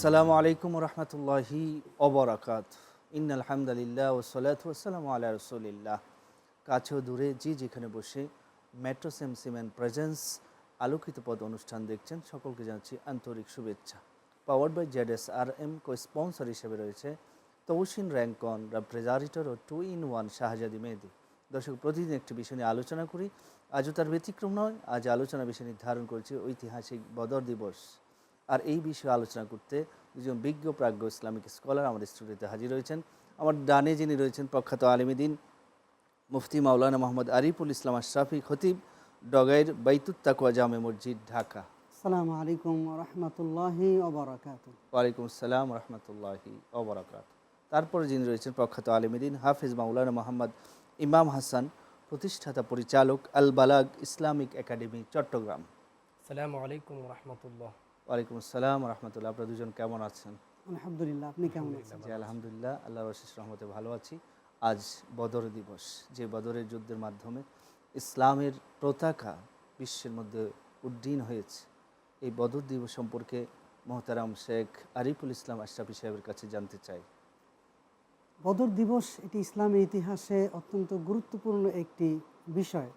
আসসালামু আলাইকুম রহমতুল্লাহি অবরাকাত ইন আলহামদুলিল্লাহ ওসলাত ওসালাম আল্লাহ রসুলিল্লাহ। কাছেও দূরে যে যেখানে বসে মেট্রো সেম সিমেন্ট প্রেজেন্স আলোকিত পদ অনুষ্ঠান দেখছেন সকলকে জানাচ্ছি আন্তরিক শুভেচ্ছা। Powered by Z S R M cosponsor হিসেবে রয়েছে Tausin Rancon, refrigerator O two in one Shahzadi Mehedi. দর্শক, প্রতিদিন একটি বিষয় নিয়ে আলোচনা করি। আজও তার ব্যতিক্রম নয়, আজ আলোচনা বিষয় নির্ধারণ করেছি ঐতিহাসিক বদর দিবস। আর এই বিষয়ে আলোচনা করতে দুজন বিজ্ঞ প্রাজ্ঞ ইসলামিক স্কলার আমাদের স্টুডিওতে হাজির রয়েছেন। আমার ডানে যিনি রয়েছেন প্রখ্যাত আলিমিদিন মুফতি মাওলানা মোহাম্মদ আরিফুল ইসলাম আশরাফি খতিব ডগাইর বাইতুত তাকুয়া জামে মসজিদ ঢাকা। আসসালামু আলাইকুম রহমতুল্লাহি ওবরাকাত ওয়ালাইকুম আসসালাম রহমতুল্লাহি ওবরাকাত তারপরে যিনি রয়েছেন প্রখ্যাত আলিমিদিন হাফিজ মাওলানা মোহাম্মদ ইমাম হাসান প্রতিষ্ঠাতা পরিচালক আল বালাগ ইসলামিক একাডেমি চট্টগ্রাম। আসসালামু আলাইকুম রহমতুল্লাহ ওয়ালাইকুম আসসালাম রহমতুল্লাহ। আপনারা দুজন কেমন আছেন? আলহামদুলিল্লাহ আপনি কেমন আছেন? জি আলহামদুলিল্লাহ আল্লাহর অশেষ রহমতে ভালো আছি। আজ বদর দিবস যে বদরের যুদ্ধের মাধ্যমে ইসলামের পতাকা বিশ্বের মধ্যে উড্ডীন হয়েছে। এই বদর দিবস সম্পর্কে মোহতারাম শেখ আরিফুল ইসলাম আশরাফি সাহেবের কাছে জানতে চাই। বদর দিবস এটি ইসলামের ইতিহাসে অত্যন্ত গুরুত্বপূর্ণ একটি বিষয়।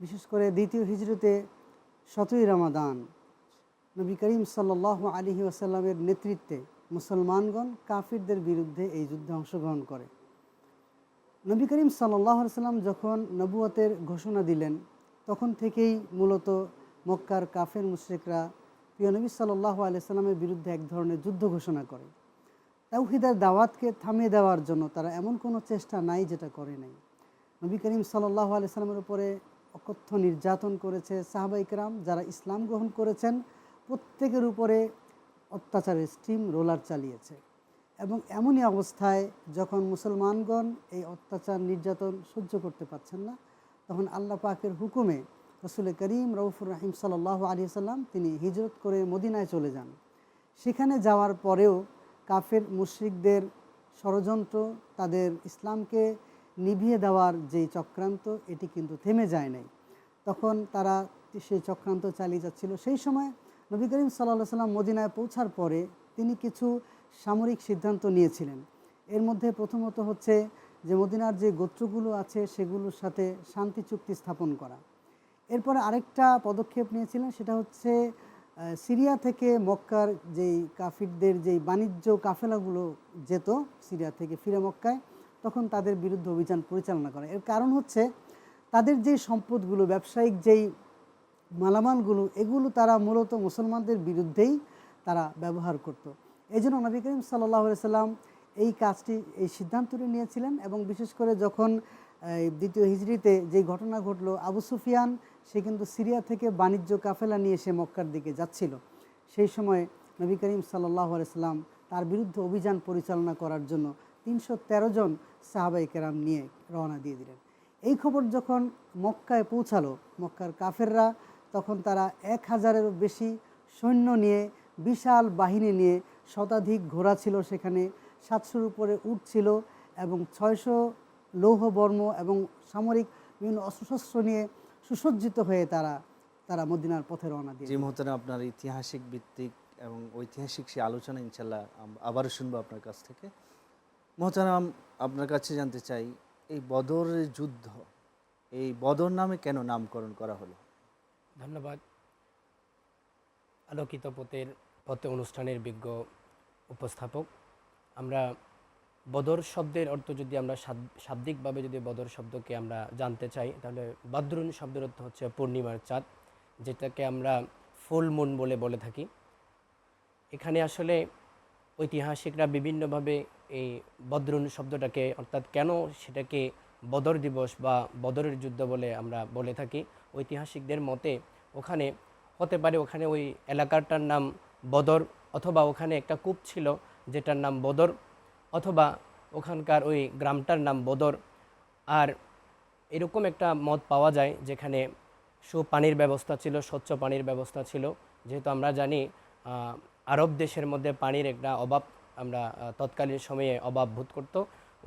বিশেষ করে দ্বিতীয় হিজরতে শতই রামাদান নবী করিম সাল্লাহ আলহি আসাল্লামের নেতৃত্বে মুসলমানগণ কাফিরদের বিরুদ্ধে এই যুদ্ধে অংশগ্রহণ করে। নবী করিম সাল্লাহ সাল্লাম যখন নবুয়তের ঘোষণা দিলেন, তখন থেকেই মূলত মক্কার কাফের মুশ্রিকরা প্রিয় নবী সাল্লাহ আলিয়াল্লামের বিরুদ্ধে এক ধরনের যুদ্ধ ঘোষণা করে। তাওহিদের দাওয়াতকে থামিয়ে দেওয়ার জন্য তারা এমন কোনো চেষ্টা নাই যেটা করে নাই। নবী করিম সাল্লাহ আলিয়াল্লামের উপরে অকথ্য নির্যাতন করেছে সাহাবাইকরাম যারা ইসলাম গ্রহণ করেছেন প্রত্যেকের উপরে অত্যাচারের স্টিম রোলার চালিয়েছে এবং এমনই অবস্থায় যখন মুসলমানগণ এই অত্যাচার নির্যাতন সহ্য করতে পারছেন না, তখন আল্লাহ পাকের হুকুমে রসুল করিম রৌফুর রাহিম সাল্লাহ আলী সাল্লাম তিনি হিজরত করে মদিনায় চলে যান। সেখানে যাওয়ার পরেও কাফের মুশ্রিকদের ষড়যন্ত্র, তাদের ইসলামকে নিভিয়ে দেওয়ার যেই চক্রান্ত, এটি কিন্তু থেমে যায় নাই। তখন তারা সেই চক্রান্ত চালিয়ে যাচ্ছিল। সেই সময় নবী করিম সাল্লাহ সাল্লাম মদিনায় পৌঁছার পরে তিনি কিছু সামরিক সিদ্ধান্ত নিয়েছিলেন। এর মধ্যে প্রথমত হচ্ছে যে মদিনার যে গোত্রগুলো আছে সেগুলোর সাথে শান্তি চুক্তি স্থাপন করা। এরপরে আরেকটা পদক্ষেপ নিয়েছিলেন, সেটা হচ্ছে সিরিয়া থেকে মক্কার যেই কাফিরদের যেই বাণিজ্য কাফেলাগুলো যেত সিরিয়া থেকে ফিরে মক্কায়, তখন তাদের বিরুদ্ধে অভিযান পরিচালনা করা। এর কারণ হচ্ছে, তাদের যেই সম্পদগুলো, ব্যবসায়িক যেই মালামালগুলো, এগুলো তারা মূলত মুসলমানদের বিরুদ্ধেই তারা ব্যবহার করত। এই জন্য নবী করিম সাল্লাহ সাল্লাম এই কাজটি, এই সিদ্ধান্তটি নিয়েছিলেন এবং বিশেষ করে যখন দ্বিতীয় হিজড়িতে যে ঘটনা ঘটলো, আবু সুফিয়ান, সে কিন্তু সিরিয়া থেকে বাণিজ্য কাফেলা নিয়ে সে মক্কার দিকে যাচ্ছিল। সেই সময় নবী করিম সাল্লাহ সাল্লাম তার বিরুদ্ধে অভিযান পরিচালনা করার জন্য তিনশো তেরো জন সাহাবাই কেরাম নিয়ে রওনা দিয়ে দিলেন। এই খবর যখন মক্কায় পৌঁছালো, মক্কার কাফেররা তখন তারা এক হাজারেরও বেশি সৈন্য নিয়ে, বিশাল বাহিনী নিয়ে শতাধিক ঘোড়া ছিল সেখানে, সাতশোর উপরে উট ছিল এবং ছয়শো লৌহ বর্ম এবং সামরিক বিভিন্ন অস্ত্রশস্ত্র নিয়ে সুসজ্জিত হয়ে তারা তারা মদিনার পথে রওনা দিয়ে যে মুহূর্তে আপনার ঐতিহাসিক ভিত্তিক এবং ঐতিহাসিক সেই আলোচনা ইনশাল্লাহ আবারও শুনব আপনার কাছ থেকে। মোহতারাম আপনার কাছে জানতে চাই, এই বদরের যুদ্ধ, এই বদর নামে কেন নামকরণ করা হলো? ধন্যবাদ। আলোকিত পথের পথে অনুষ্ঠানের বিজ্ঞ উপস্থাপক। আমরা বদর শব্দের অর্থ যদি আমরা শাব- শাব্দিকভাবে যদি বদর শব্দকে আমরা জানতে চাই, তাহলে বাদরুন শব্দের অর্থ হচ্ছে পূর্ণিমার চাঁদ, যেটাকে আমরা ফুল মুন বলে বলে থাকি। এখানে আসলে ঐতিহাসিকরা বিভিন্নভাবে এই বদরুন শব্দটাকে, অর্থাৎ কেন সেটাকে বদর দিবস বা বদরের যুদ্ধ বলে আমরা বলে থাকি। ঐতিহাসিকদের মতে ওখানে, হতে পারে ওখানে ওই এলাকাটার নাম বদর অথবা ওখানে একটা কূপ ছিল যেটার নাম বদর অথবা ওখানকার ওই গ্রামটার নাম বদর। আর এরকম একটা মত পাওয়া যায় যেখানে সুপানির ব্যবস্থা ছিল, স্বচ্ছ পানির ব্যবস্থা ছিল। যেহেতু আমরা জানি আরব দেশের মধ্যে পানির একটা অভাব, আমরা তৎকালীন সময়ে অভাব বোধ করতো।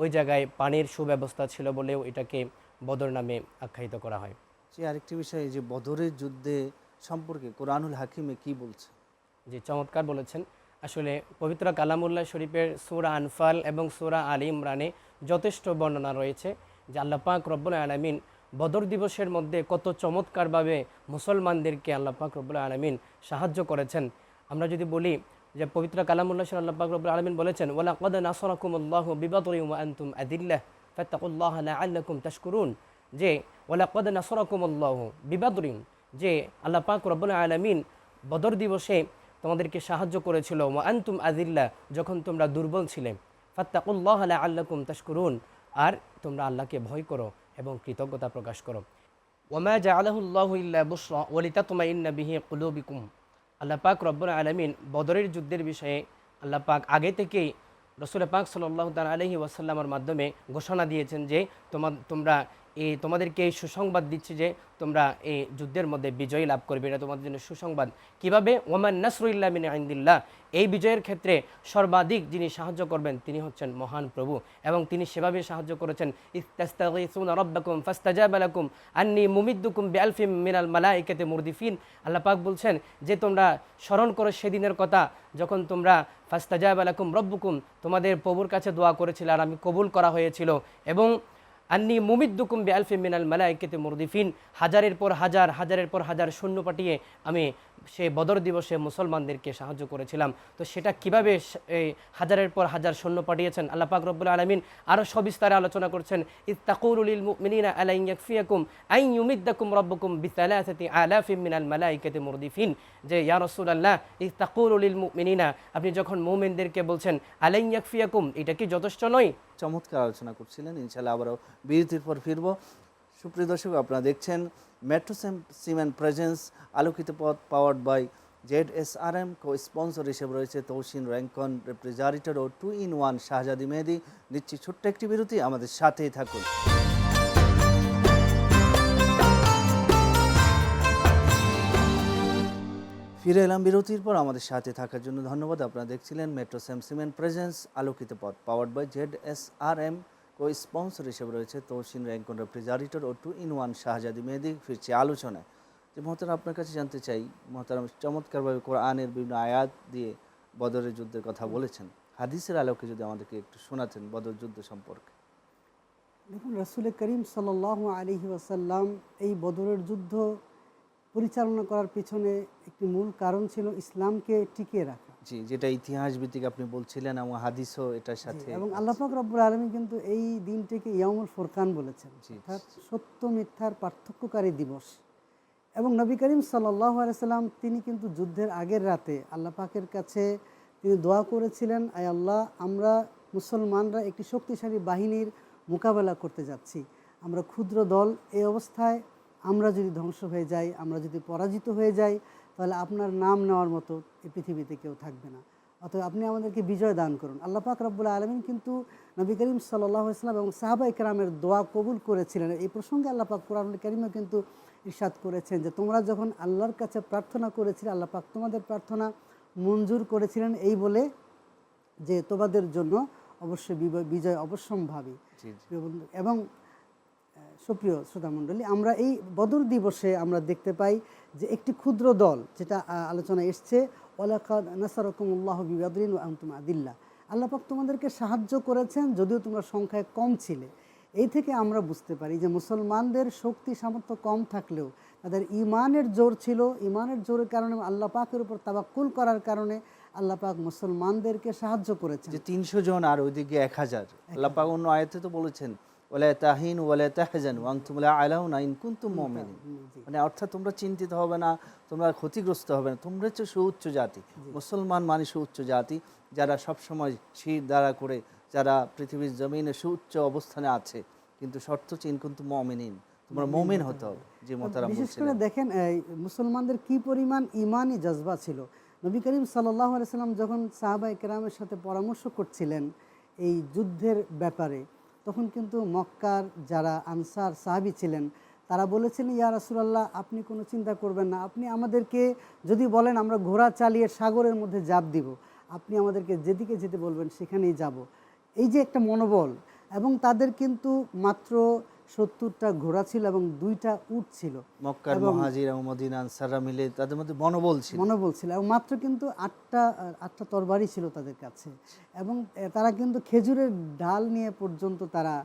ওই জায়গায় পানির সুব্যবস্থা ছিল বলেও এটাকে বদর নামে আখ্যায়িত করা হয়। যে আরেকটি বিষয় যে বদরের যুদ্ধে সম্পর্কে কোরআনুল হাকিমে কি বলছে? যে চমৎকার বলেছেন। আসলে পবিত্র কালামুল্লাহ শরীফের সুরা আনফাল এবং সুরা আলী ইমরানে যথেষ্ট বর্ণনা রয়েছে যে আল্লাহ পাক রব্বুল আলমিন বদর দিবসের মধ্যে কত চমৎকারভাবে মুসলমানদেরকে আল্লাহ পাক রব্বুল আলমিন সাহায্য করেছেন। আমরা যদি বলি যে পবিত্র কালামুল্লাহ সাল আল্লাহ পাক রব্বুল আলমিন বলেছেন ওলা কদ নাসরাকুমুল্লাহ আনতুম আদিল্লাহ ফাত্তাকুল্লাহ লাআল্লাকুম তাশকুরুন। যে ওলা কদ নাসরাকুমুল্লাহ বিবাদরিন যে, আল্লাহ পাক রব্বুল আলমিন বদর দিবসে তোমাদেরকে সাহায্য করেছিল আনতুম আদিল্লা যখন তোমরা দুর্বল ছিলে, ফাত্তাকুল্লাহ আল্লাকুম তাশকুরুন আর তোমরা আল্লাহকে ভয় করো এবং কৃতজ্ঞতা প্রকাশ করো। ওমা জাআলাহুল্লাহু ইল্লা বুশরা ওয়ালিতাতমাইন্না বিহি কুলুবিকুম আল্লাহ পাক রব্বুল আলামিন বদরের যুদ্ধের বিষয়ে আল্লাহ পাক আগে থেকেই রসুল পাক সাল্লাহ তাল আলহি ওয়াসাল্লামের মাধ্যমে ঘোষণা দিয়েছেন যে তোমার তোমরা তোমাদেরকে এই সুসংবাদ দিচ্ছি যে তোমরা এই যুদ্ধের মধ্যে বিজয় লাভ করবে। এটা তোমাদের জন্য সুসংবাদ। কীভাবে? ওমান নাসরুল্লাহ মিন আইন্দিল্লাহ এই বিজয়ের ক্ষেত্রে সর্বাধিক যিনি সাহায্য করবেন, তিনি হচ্ছেন মহান প্রভু এবং তিনি সেভাবে সাহায্য করেছেন। ইস্তাস্তাগিসুনা রাব্বাকুম ফাস্তাজাবা লাকুম। আন্নি মুমিদ্দুকুম বিআলফিম মিনাল মালাইকাতি মুরদিফিন। আল্লাহ পাক বলছেন যে, তোমরা স্মরণ করো সেদিনের কথা। যখন তোমরা ফাস্তাজাবা লাকুম রব্বুকুম, তোমাদের প্রভুর কাছে দোয়া করেছিল আর আমি কবুল করা হয়েছিল। এবং আন্নি মুমিদ্দুকুম বি আলফি মিনাল মালাইকেতে মুরদিফিন। হাজারের পর হাজার, হাজারের পর হাজার শূন্য পাঠিয়ে আমি সে বদর দিবসে মুসলমানদেরকে সাহায্য করেছিলাম। তো সেটা কীভাবে এই হাজারের পর হাজার সৈন্য পাঠিয়েছেন? আল্লাহ পাক রব্বুল আলমিন আরও সবিস্তারে আলোচনা করছেন। ইত্তাকুরুল মিনিনা আলাই ইয়াকফিয়াকুম আই ইউমিদ্দাকুম রব্বুকুম বিসালাসাতি আলাফিম মিনাল মালাইকেতে মুরদিফিন। যে ইয়া রাসূলুল্লাহ ইত্তাকুরুল মিনিনা আপনি যখন মুমিনদেরকে বলছেন আলাই ইয়াকফিয়াকুম, এটা কি যথেষ্ট নয়? চমৎকার আলোচনা করছিলেন। ইনশাল্লাহ আবারও বিরতির পর ফিরব। সুপ্রিয় দর্শক, আপনারা দেখছেন মেট্রো সিমেন্ট প্রেজেন্স আলোকিত পথ powered by Z S R M cosponsor হিসেবে রয়েছে Tausin Rancon refrigerator O two in one Shahzadi Mehedi. নিচ্ছি ছোট্ট একটি বিরতি, আমাদের সাথেই থাকুন। ফিরে এলাম বিরতির পর আমাদের সাথে থাকার জন্য ধন্যবাদ। আপনারা দেখছিলেন মেট্রো সেম সিমেন্ট প্রেজেন্স আলোকিত পথ powered by Z S R M cosponsor হিসেবে রয়েছে Tausin Rancon refrigerator O two in one Shahzadi Mehedi. ফিরছে আলোচনায়। যে মহতারা আপনার কাছে জানতে চাই, মহতারাম চমৎকারভাবে কোরআনের বিভিন্ন আয়াত দিয়ে বদরের যুদ্ধের কথা বলেছেন। হাদিসের আলোকে যদি আমাদেরকে একটু শোনাতেন বদর যুদ্ধ সম্পর্কে। দেখুন, রসুল করিম সাল আলহি ওয়াসাল্লাম এই বদরের যুদ্ধ পরিচালনা করার পিছনে একটি মূল কারণ ছিল ইসলামকে টিকিয়ে রাখা। জি যেটা ইতিহাস ভিত্তিক আপনি বলছিলেন এবং হাদিসও এটার সাথে এবং আল্লাহ পাক রব্বুল আলমী কিন্তু এই দিনটিকে ইয়ামুল ফোরকান বলেছেন। অর্থাৎ সত্য মিথ্যার পার্থক্যকারী দিবস। এবং নবী করিম সাল্লাহ আলাইসাল্লাম তিনি কিন্তু যুদ্ধের আগের রাতে আল্লাহ পাকের কাছে তিনি দোয়া করেছিলেন আয় আল্লাহ আমরা মুসলমানরা একটি শক্তিশালী বাহিনীর মোকাবেলা করতে যাচ্ছি। আমরা ক্ষুদ্র দল এই অবস্থায় আমরা যদি ধ্বংস হয়ে যাই আমরা যদি পরাজিত হয়ে যাই তাহলে আপনার নাম নেওয়ার মতো এই পৃথিবীতে কেউ থাকবে না। অতএব আপনি আমাদেরকে বিজয় দান করুন। আল্লাহ পাক রব্বুল আলমিন কিন্তু নবী করিম সাল্লাহ ইসলাম এবং সাহাবা ইকরামের দোয়া কবুল করেছিলেন। এই প্রসঙ্গে আল্লাহ পাক কোরআন করিমও কিন্তু ইরশাদ করেছেন যে তোমরা যখন আল্লাহর কাছে প্রার্থনা করেছিলে আল্লাহ পাক তোমাদের প্রার্থনা মঞ্জুর করেছিলেন এই বলে যে তোমাদের জন্য অবশ্যই বিজয় অবশ্যম্ভাবী। এবং সুপ্রিয় শ্রোতামণ্ডলী আমরা এই বদর দিবসে আমরা দেখতে পাই যে একটি ক্ষুদ্র দল যেটা আহ, আলোচনায় এসছে ওলাকাদ বিবাদরিন ও আন্তুম আদিল্লা। আল্লাহ পাক তোমাদেরকে সাহায্য করেছেন যদিও তোমরা সংখ্যায় কম ছিলে। এই থেকে আমরা বুঝতে পারি যে মুসলমানদের শক্তি সামর্থ্য কম থাকলেও তাদের ইমানের জোর ছিল। ইমানের জোরের কারণে আল্লাহ পাকের উপর তাবাক্কুল করার কারণে আল্লাহ পাক মুসলমানদেরকে সাহায্য করেছেন। যে তিনশো জন আর ওইদিকে এক হাজার। আল্লাহ পাক অন্য আয়াতে তো বলেছেন ওলা তাহিন ওয়ালা তাহজান ওয়াং তুমলা আলাউনা ইন কুনতুম মুমিনিন। মানে অর্থাৎ তোমরা চিন্তিত হবে না তোমরা ক্ষতিগ্রস্ত হবে না তোমরা হচ্ছে সুউচ্চ জাতি। মুসলমান মানে সুউচ্চ জাতি যারা সবসময় শির দ্বারা করে যারা পৃথিবীর জমিনে সুউচ্চ অবস্থানে আছে কিন্তু শর্ত চিন কিন্তু মমিনিন। তোমরা মমিন হতে হবে যে মোতারাম বিশেষ করে দেখেন এই মুসলমানদের কি পরিমাণ ইমানি জজবা ছিল? নবী করিম সাল্লাহ সাল্লাম যখন সাহাবা একরামের সাথে পরামর্শ করছিলেন এই যুদ্ধের ব্যাপারে তখন কিন্তু মক্কার যারা আনসার সাহাবি ছিলেন, তারা বলেছিলেন, ইয়া রাসুলাল্লাহ, আপনি কোনো চিন্তা করবেন না। আপনি আমাদেরকে যদি বলেন, আমরা ঘোড়া চালিয়ে সাগরের মধ্যে জাপ দিব। আপনি আমাদেরকে যেদিকে যেতে বলবেন, সেখানেই যাব। এই যে একটা মনোবল, এবং তাদের কিন্তু মাত্র সত্তরটা ঘোড়া ছিল এবং দুইটা উট ছিল। মক্কার মহাজির এবং মদিনা আনসাররা মিলে তাদের মধ্যে মনোবল ছিল। মনোবল ছিল এবং মাত্র কিন্তু আটটা আটটা তরবারি ছিল তাদের কাছে। এবং তারা কিন্তু খেজুরের ডাল নিয়ে পর্যন্ত তারা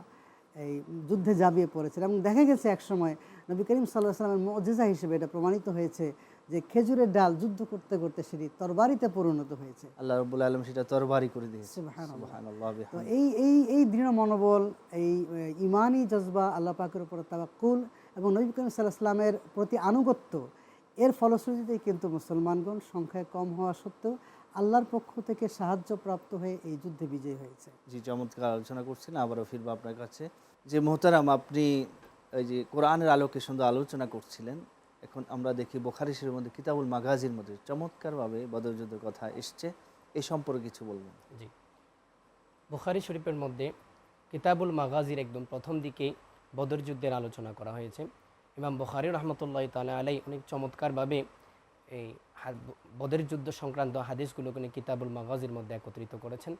এই যুদ্ধে জাবিয়ে পড়েছিল। এবং দেখা গেছে একসময় নবী করিম সাল্লাহ সাল্লামের মজেজা হিসেবে এটা প্রমাণিত হয়েছে যে খেজুরের ডাল যুদ্ধ করতে করতে সেটি তরবারিতে পরিণত হয়েছে। আল্লাহ রবুল আলম সেটা তরবারি করে দিয়েছে। তো এই এই এই দৃঢ় মনোবল এই ইমানি জজবা আল্লাহ পাকের উপর তাবাক্কুল এবং নবী করিম সাল্লাহ সাল্লামের প্রতি আনুগত্য এর ফলশ্রুতিতেই কিন্তু মুসলমানগণ সংখ্যায় কম হওয়া সত্ত্বেও আল্লাহর পক্ষ থেকে সাহায্য প্রাপ্ত হয়ে এই যুদ্ধে বিজয়ী হয়েছে। জি চমৎকার আলোচনা করছেন আবারও ফিরবো আপনার কাছে। যে মোহতারাম আপনি ওই যে কোরআনের আলোকে সুন্দর আলোচনা করছিলেন এখন আমরা দেখি বোখারি শরীফের মধ্যে, কিতাবুল মাগাজির মধ্যে চমৎকারভাবে বদরযুদ্ধের কথা এসছে। এই সম্পর্কে কিছু বলবেন? জি। বুখারি শরীফের মধ্যে কিতাবুল মাগাজির একদম প্রথম দিকেই বদর যুদ্ধের আলোচনা করা হয়েছে। ইমাম বুখারি রহমতুল্লাহ তালা আলাই অনেক চমৎকারভাবে এই হা- বদর যুদ্ধ সংক্রান্ত হাদিসগুলোকে উনি কিতাবুল মাগাজির মধ্যে একত্রিত করেছেন।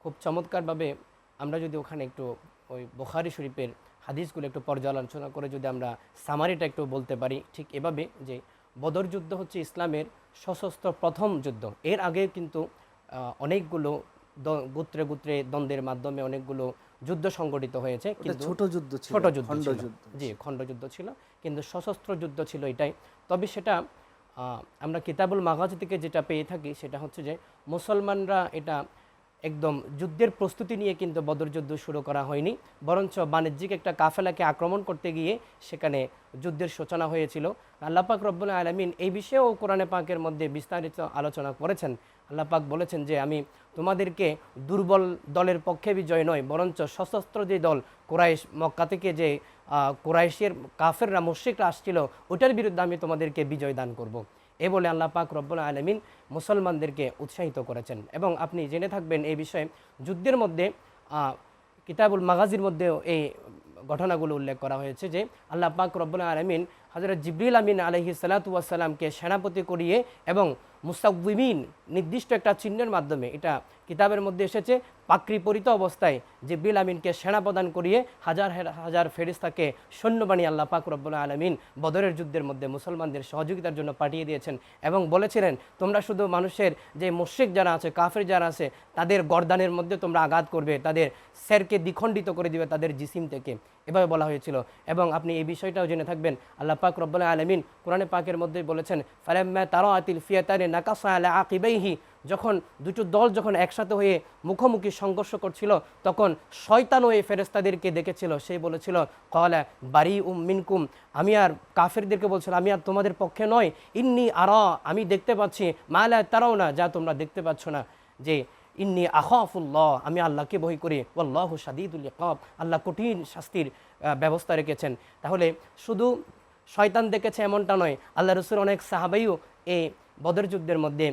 খুব চমৎকারভাবে আমরা যদি ওখানে একটু ওই বুখারি শরীফের হাদিসগুলো একটু পর্যালোচনা করে যদি আমরা সামারিটা একটু বলতে পারি ঠিক এভাবে যে বদর যুদ্ধ হচ্ছে ইসলামের সশস্ত্র প্রথম যুদ্ধ। এর আগে কিন্তু অনেকগুলো গোত্রে গোত্রে দ্বন্দ্বের মাধ্যমে অনেকগুলো যুদ্ধ সংগঠিত হয়েছে কিন্তু ছোট যুদ্ধ ছিল ছোট যুদ্ধ খণ্ড ছিল। যুদ্ধ জি খণ্ডযুদ্ধ ছিল কিন্তু সশস্ত্র যুদ্ধ ছিল এটাই। তবে সেটা আমরা কিতাবুল মাগাজ থেকে যেটা পেয়ে থাকি সেটা হচ্ছে যে মুসলমানরা এটা একদম যুদ্ধের প্রস্তুতি নিয়ে কিন্তু বদর যুদ্ধ শুরু করা হয়নি। বরঞ্চ বাণিজ্যিক একটা কাফেলাকে আক্রমণ করতে গিয়ে সেখানে যুদ্ধের সূচনা হয়েছিল। আল্লাহ পাক রব্বুল আলমিন এই বিষয়েও কোরআনে পাকের মধ্যে বিস্তারিত আলোচনা করেছেন। আল্লাহ পাক বলেছেন যে, আমি তোমাদেরকে দুর্বল দলের পক্ষে বিজয় নয়, বরঞ্চ সশস্ত্র যে দল কোরাইশ, মক্কা থেকে যে কোরাইশের কাফেররা, মুশ্রিকরা আসছিল, ওটার বিরুদ্ধে আমি তোমাদেরকে বিজয় দান করব। এ বলে আল্লাহ পাক রব্বুল আলমিন মুসলমানদেরকে উৎসাহিত করেছেন। এবং আপনি জেনে থাকবেন এই বিষয়ে যুদ্ধের মধ্যে কিতাবুল মাগাজির মধ্যেও এই ঘটনাগুলো উল্লেখ করা হয়েছে যে আল্লাহ পাক রব্বুল আলমিন হজরত জিবরিল আমিন আলহি সালাতুয়াসাল্লামকে সেনাপতি করিয়ে এবং মুস্তাকবিমিন নির্দিষ্ট একটা চিহ্নের মাধ্যমে, এটা কিতাবের মধ্যে এসেছে, পাকৃপরিত অবস্থায় যে বিল আমিনকে সেনা প্রদান করিয়ে হাজার হাজার ফেরিস্তাকে সৈন্যবাণী আল্লাহ পাক রব্বুল আলমিন বদরের যুদ্ধের মধ্যে মুসলমানদের সহযোগিতার জন্য পাঠিয়ে দিয়েছেন এবং বলেছিলেন, তোমরা শুধু মানুষের যে মুশ্রিক যারা আছে, কাফের যারা আছে, তাদের গর্দানের মধ্যে তোমরা আঘাত করবে, তাদের স্যারকে দ্বিখণ্ডিত করে দিবে তাদের জিসিম থেকে। এভাবে বলা হয়েছিল। এবং আপনি এই বিষয়টাও জেনে থাকবেন, আল্লাহ পাক রব্বুল আলমিন কোরআনে পাকের মধ্যে বলেছেন, ফালাম্মা তারা আতিল ফিয়াতারে নাকাসা আলা আকিবাইহি যখন দুটো দল যখন একসাথে হয়ে মুখোমুখি সংঘর্ষ করছিল, তখন শয়তান ওই ফেরেস্তাদেরকে দেখেছিল। সে বলেছিল কলা বারি উম মিনকুম। আমি আর কাফেরদেরকে বলছিল আমি আর তোমাদের পক্ষে নয়। ইন্নি আর, আমি দেখতে পাচ্ছি মালা তারাও না যা তোমরা দেখতে পাচ্ছ না। যে ইন্নি আখাফুল্লাহ, আমি আল্লাহকে বহি করি। ওল্লাহ সাদিদুল ইকাব। আল্লাহ কঠিন শাস্তির ব্যবস্থা রেখেছেন। তাহলে শুধু শয়তান দেখেছে এমনটা নয়, আল্লাহ রসুল অনেক সাহাবাইও এই বদর যুদ্ধের মধ্যে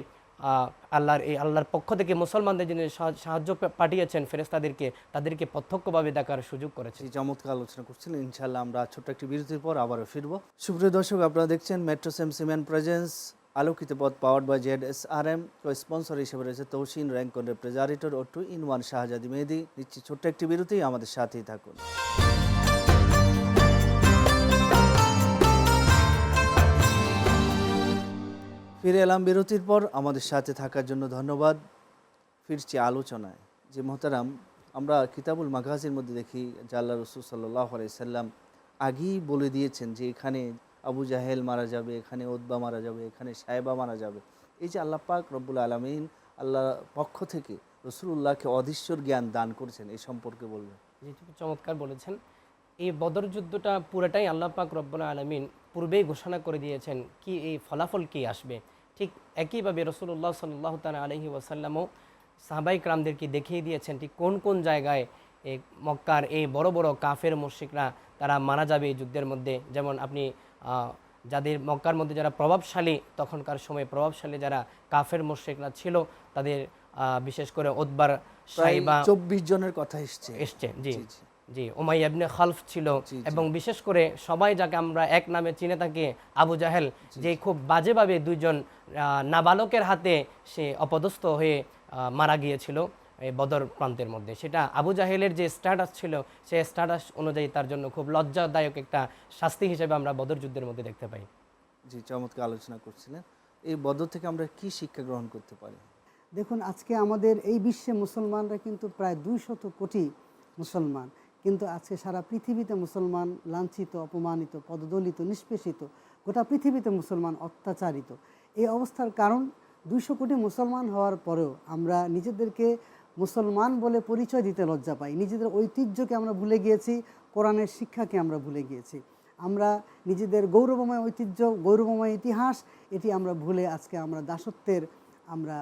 আল্লাহর এই আল্লাহর পক্ষ থেকে মুসলমানদের যিনি সাহায্য পাঠিয়েছেন ফেরেস্তাদেরকে তাদেরকে প্রত্যক্ষভাবে দেখার সুযোগ করেছে জি, চমৎকার আলোচনা করছেন। ইনশাল্লাহ আমরা ছোট্ট একটি বিরতির পর আবারও ফিরবো। সুপ্রিয় দর্শক, আপনারা দেখছেন মেট্রো সেম সিমেন্ট প্রেজেন্স আলোকিত পথ powered by Z S R M cosponsor হিসেবে রয়েছে Tausin Rancon refrigerator O two in one Shahzadi Mehedi. নিচ্ছি ছোট্ট একটি বিরতি, আমাদের সাথেই থাকুন। ফিরে এলাম বিরতির পর আমাদের সাথে থাকার জন্য ধন্যবাদ। ফিরছি আলোচনায়। যে মোহতারাম, আমরা কিতাবুল মাগাজির মধ্যে দেখি আল্লাহ রসুল সাল্লাহ সাল্লাম আগেই বলে দিয়েছেন যে এখানে আবু জাহেল মারা যাবে, এখানে ওদবা মারা যাবে, এখানে সাহেবা মারা যাবে। এই যে আল্লাহ পাক রব্বুল আলমিন আল্লাহ পক্ষ থেকে রসুল্লাহকে অদৃশ্যর জ্ঞান দান করেছেন, এই সম্পর্কে বলবেন। চমৎকার বলেছেন। এই বদর যুদ্ধটা পুরোটাই আল্লাহ পাক রব্বুল আলমিন পূর্বেই ঘোষণা করে দিয়েছেন কি এই ফলাফল কি আসবে। একইভাবে রসুল্লাহ সাল্লাহ তালা আলহি ওয়াসাল্লামও সাহাবাই ক্রামদেরকে দেখিয়ে দিয়েছেন ঠিক কোন কোন জায়গায় এই মক্কার এই বড় বড় কাফের মুশিকরা তারা মারা যাবে এই যুদ্ধের মধ্যে? যেমন আপনি যাদের মক্কার মধ্যে যারা প্রভাবশালী তখনকার সময় প্রভাবশালী যারা কাফের মুশরিকরা ছিল তাদের বিশেষ করে ওদবার সাইবা চব্বিশ জনের কথা এসছে। এসছে জি। জি, ওমাই আবনে খালফ ছিল। এবং বিশেষ করে সবাই যাকে আমরা এক নামে চিনে থাকি আবু জাহেল যে খুব বাজেভাবে দুইজন নাবালকের হাতে সে অপদস্থ হয়ে মারা গিয়েছিল এই বদর প্রান্তের মধ্যে। সেটা আবু জাহেলের যে স্ট্যাটাস ছিল সে স্ট্যাটাস অনুযায়ী তার জন্য খুব লজ্জাদায়ক একটা শাস্তি হিসেবে আমরা বদর যুদ্ধের মধ্যে দেখতে পাই। জি চমৎকার আলোচনা করছিলেন। এই বদর থেকে আমরা কি শিক্ষা গ্রহণ করতে পারি? দেখুন আজকে আমাদের এই বিশ্বে মুসলমানরা কিন্তু প্রায় দুই শত কোটি মুসলমান। কিন্তু আজকে সারা পৃথিবীতে মুসলমান লাঞ্ছিত, অপমানিত, পদদলিত, নিষ্পেষিত, গোটা পৃথিবীতে মুসলমান অত্যাচারিত। এই অবস্থার কারণ দুইশো কোটি মুসলমান হওয়ার পরেও আমরা নিজেদেরকে মুসলমান বলে পরিচয় দিতে লজ্জা পাই। নিজেদের ঐতিহ্যকে আমরা ভুলে গিয়েছি, কোরআনের শিক্ষাকে আমরা ভুলে গিয়েছি। আমরা নিজেদের গৌরবময় ঐতিহ্য, গৌরবময় ইতিহাস, এটি আমরা ভুলে আজকে আমরা দাসত্বের আমরা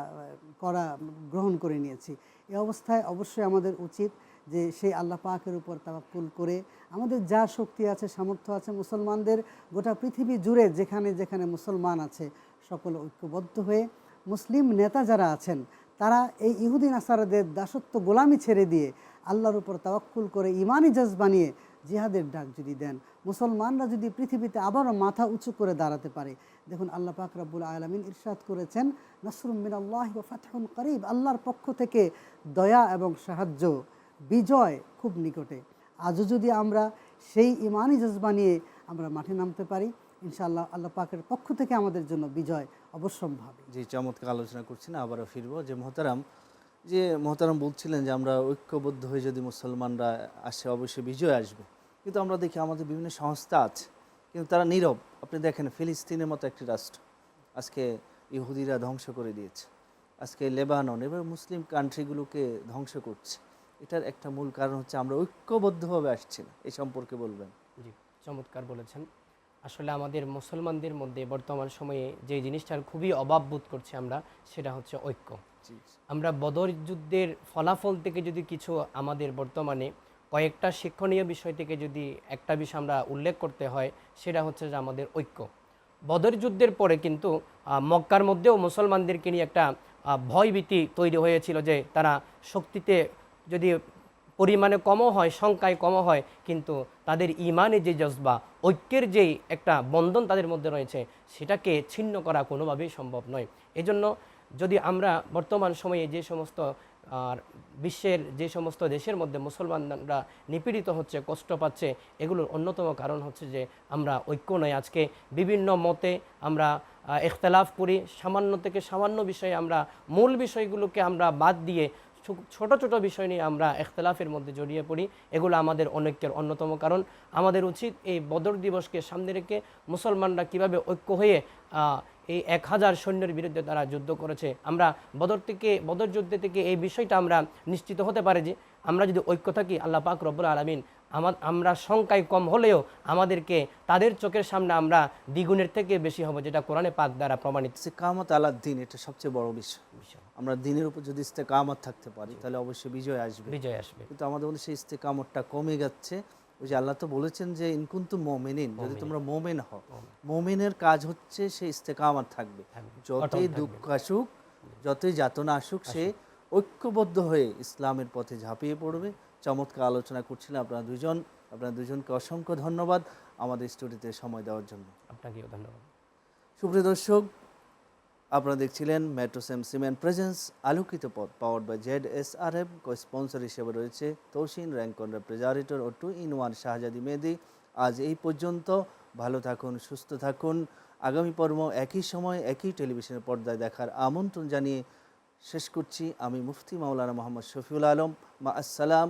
করা গ্রহণ করে নিয়েছি। এ অবস্থায় অবশ্যই আমাদের উচিত যে সেই আল্লাহ পাকের উপর তাওয়াক্কুল করে আমাদের যা শক্তি আছে, সামর্থ্য আছে মুসলমানদের গোটা পৃথিবী জুড়ে যেখানে যেখানে মুসলমান আছে, সকল ঐক্যবদ্ধ হয়ে মুসলিম নেতা যারা আছেন, তারা এই ইহুদিন আসারাদের দাসত্ব গোলামি ছেড়ে দিয়ে আল্লাহর উপর তাওয়াক্কুল করে ইমানি জাজ বানিয়ে জিহাদের ডাক যদি দেন, মুসলমানরা যদি পৃথিবীতে আবারও মাথা উঁচু করে দাঁড়াতে পারে। দেখুন, আল্লাহ পাক রাব্বুল আলমিন ইরশাদ করেছেন, নাসরুম মিন আল্লাহ ফাতহুন করিব। আল্লাহর পক্ষ থেকে দয়া এবং সাহায্য বিজয় খুব নিকটে। আজও যদি আমরা সেই ইমানি জজবা নিয়ে আমরা মাঠে নামতে পারি, ইনশাআল্লাহ আল্লাহ পাকের পক্ষ থেকে আমাদের জন্য বিজয় অবশ্যম্ভাবী। যে চমৎকার আলোচনা করছি না আবারও ফিরবো। যে মহতারাম যে মহতারাম বলছিলেন যে আমরা ঐক্যবদ্ধ হয়ে যদি মুসলমানরা আসে, অবশ্যই বিজয় আসবে। কিন্তু আমরা দেখি আমাদের বিভিন্ন সংস্থা আছে, কিন্তু তারা নীরব। আপনি দেখেন, ফিলিস্তিনের মতো একটি রাষ্ট্র আজকে ইহুদিরা ধ্বংস করে দিয়েছে। আজকে লেবানন এবার মুসলিম কান্ট্রিগুলোকে ধ্বংস করছে। এটার একটা মূল কারণ হচ্ছে আমরা ঐক্যবদ্ধভাবে আসছি না। এই সম্পর্কে বলবেন। জি চমৎকার বলেছেন। আসলে আমাদের মুসলমানদের মধ্যে বর্তমান সময়ে যে জিনিসটার খুবই অভাব বোধ করছি আমরা সেটা হচ্ছে ঐক্য। আমরা বদর যুদ্ধের ফলাফল থেকে যদি কিছু আমাদের বর্তমানে কয়েকটা শিক্ষণীয় বিষয় থেকে যদি একটা বিষয় আমরা উল্লেখ করতে হয় সেটা হচ্ছে যে আমাদের ঐক্য। বদর যুদ্ধের পরে কিন্তু মক্কার মধ্যেও মুসলমানদেরকে নিয়ে একটা ভয়ভীতি তৈরি হয়েছিল যে তারা শক্তিতে যদি পরিমাণে কমও হয় সংখ্যায় কমও হয় কিন্তু তাদের ইমানের যে জজবা ঐক্যের যেই একটা বন্ধন তাদের মধ্যে রয়েছে সেটাকে ছিন্ন করা কোনোভাবেই সম্ভব নয়। এজন্য যদি আমরা বর্তমান সময়ে যে সমস্ত আর বিশ্বের যে সমস্ত দেশের মধ্যে মুসলমানরা নিপীড়িত হচ্ছে কষ্ট পাচ্ছে এগুলোর অন্যতম কারণ হচ্ছে যে আমরা ঐক্য নয়। আজকে বিভিন্ন মতে আমরা আহ, ইখতলাফ করি সামান্য থেকে সামান্য বিষয়ে আমরা মূল বিষয়গুলোকে আমরা বাদ দিয়ে ছোট ছোট বিষয় নিয়ে আমরা এখতলাফের মধ্যে জড়িয়ে পড়ি। এগুলো আমাদের অনৈক্যের অন্যতম কারণ। আমাদের উচিত এই বদর দিবসকে সামনে রেখে মুসলমানরা কীভাবে ঐক্য হয়ে এই এক হাজার সৈন্যের বিরুদ্ধে তারা যুদ্ধ করেছে। আমরা বদর থেকে, বদর যুদ্ধে থেকে এই বিষয়টা আমরা নিশ্চিত হতে পারি যে, আমরা যদি ঐক্য থাকি, আল্লাহ পাক রব্বুল আলমিন আমার আমরা সংখ্যায় কম হলেও আমাদেরকে তাদের চোখের সামনে আমরা দ্বিগুণের থেকে বেশি হব যেটা কোরআনে পাক দ্বারা প্রমাণিত। কামত আলাদ দিন এটা সবচেয়ে বড় বিষয়। বিষয়। আমরা দিনের উপর যদি ইস্তেকামত থাকতে পারি তাহলে অবশ্যই বিজয় আসবে। বিজয় আসবে। কিন্তু আমাদের মধ্যে সেই ইস্তেকামতটা কমে যাচ্ছে। ওই যে আল্লাহ তো বলেছেন যে ইনকুন্তু মোমেনিন যদি তোমরা মোমেন হও। মোমেনের কাজ হচ্ছে সে ইস্তেকামত থাকবে। থাকবে, যতই দুঃখ আসুক যতই যাতনা আসুক সে ঐক্যবদ্ধ হয়ে ইসলামের পথে ঝাঁপিয়ে পড়বে। চমৎকার আলোচনা করছিলেন আপনারা দুজন। আপনারা দুজনকে অসংখ্য ধন্যবাদ আমাদের স্টুডিওতে সময় দেওয়ার জন্য। আপনাকেও ধন্যবাদ। সুপ্রিয় দর্শক আপনারা দেখছিলেন মেট্রোসেম সিমেন্ট প্রেজেন্স আলোকিত পথ power by Z S R F cosponsor হিসেবে রয়েছে Tausin Rancon refrigerator O two in one Shahzadi Mehedi. আজ এই পর্যন্ত ভালো থাকুন সুস্থ থাকুন। আগামী পর্ব একই সময় একই টেলিভিশনের পর্দায় দেখার আমন্ত্রণ জানিয়ে শেষ করছি আমি মুফতি মাওলানা মোহাম্মদ শফিউল আলম। মা আসসালাম।